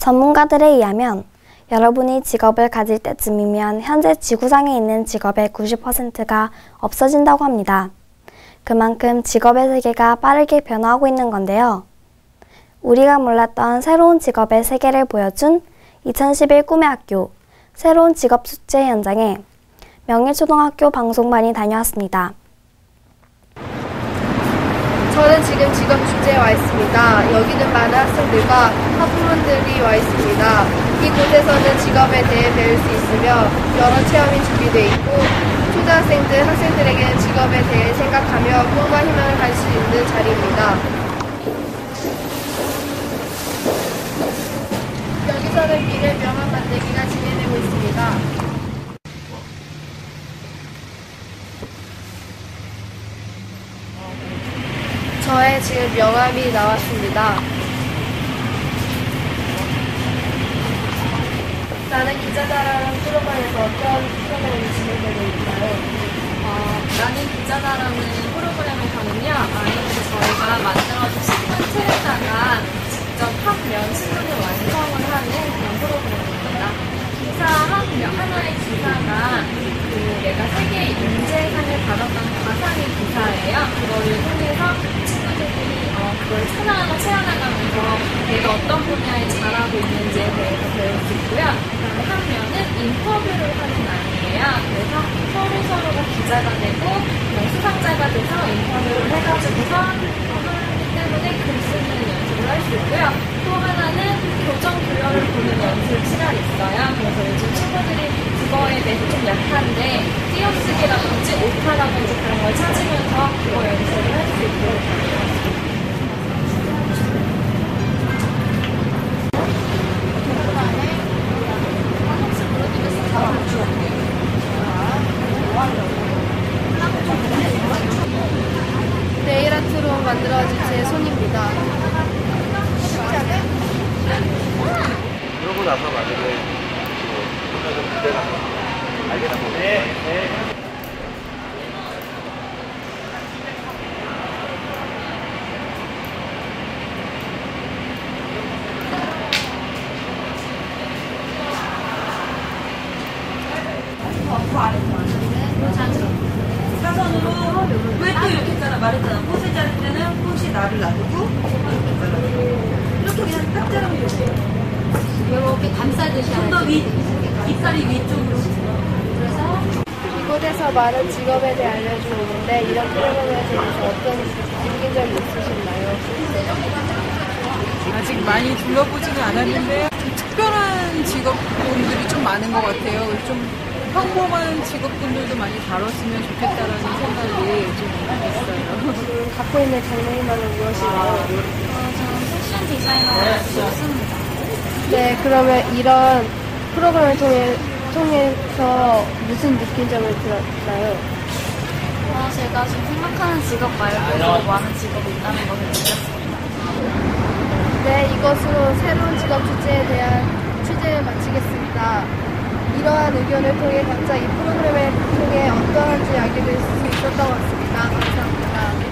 전문가들에 의하면 여러분이 직업을 가질 때쯤이면 현재 지구상에 있는 직업의 90%가 없어진다고 합니다. 그만큼 직업의 세계가 빠르게 변화하고 있는 건데요. 우리가 몰랐던 새로운 직업의 세계를 보여준 2011 꿈의 학교 새로운 직업 축제 현장에 명예초등학교 방송반이 다녀왔습니다. 저는 지금 직업 축제에 와 있습니다. 여기는 많은 학생들과 학부모들이 와 있습니다. 이곳에서는 직업에 대해 배울 수 있으며 여러 체험이 준비되어 있고 초등학생들, 학생들에게는 직업에 대해 생각하며 꿈과 희망을 가질 수 있는 자리입니다. 여기서는 미래 명함 만들기가 진행되고 있습니다. 저의 지금 명함이 나왔습니다. 나는 기자다라는 프로그램에서 어떤 프로그램이 진행되고 있나요? 어, 나는 기자다라는 프로그램에서는요, 아이들이 저희가 만들어준 신문 틀에다가 직접 신문을 완성을 하는 그런 프로그램입니다. 기사 한 면, 하나의 기사가 그 내가 세계 인재상을 받았던 가상의 기사예요. 그거를 통해서 친구들이 어, 그걸 찾아가고 채워나가면서 내가 어떤 분야에 잘하고 있는지에 대해서 배울 수 있고요. 그다음에 한 면은 인터뷰를 하는 날이에요. 그래서 서로 서로가 기자가 되고 뭐 수상자가 돼서 인터뷰를 해가지고서 하기 때문에 글 쓰는 연습을 할 수 있고요. 또 하나는 교정 교열을 보는 연습 시간이 있어요. 그래서 요즘 친구들이 그거에 대해서 좀 약한데 띄어쓰기라든지 오타라든지 그런 걸 찾으면서 그거 연습을 할 수 있도록 제 손입니다. 그러고 나서 만약에 뭐 보면은 문제가 알겠습니다. 네, 네. 사선으로 왜 또 이렇게 했잖아 말했잖아 꽃을 자를 때는 꽃이 나를 놔두고 이렇게 그냥 딱 자르면 돼요 이렇게 감싸듯이 좀더 위, 잎사리 위쪽으로 이곳에서 많은 직업에 대해 알려주는데 이런 프로그램에 대해서 어떤 느낀 점이 있으셨나요? 아직 많이 둘러보지는 않았는데 좀 특별한 직업군들이 좀 많은 것 같아요. 그래서 좀 평범한 직업군들도 많이 다뤘으면 좋겠다라는 생각이 좀 있어요. 지금 갖고 있는 장래희망은 무엇인가요? 저는 패션 디자이너를 싶습니다. 네, 그러면 이런 프로그램을 통해, 통해서 무슨 느낀 점을 들었나요? 어, 제가 지금 생각하는 직업 말고도 많은 직업이 있다는 것을 느꼈습니다. 네, 이것으로 새로운 직업 주제에 대한 취재를 마치겠습니다. 이러한 의견을 통해 각자 이 프로그램을 통해 어떠한지 알게 될 수 있었던 것 같습니다. 감사합니다.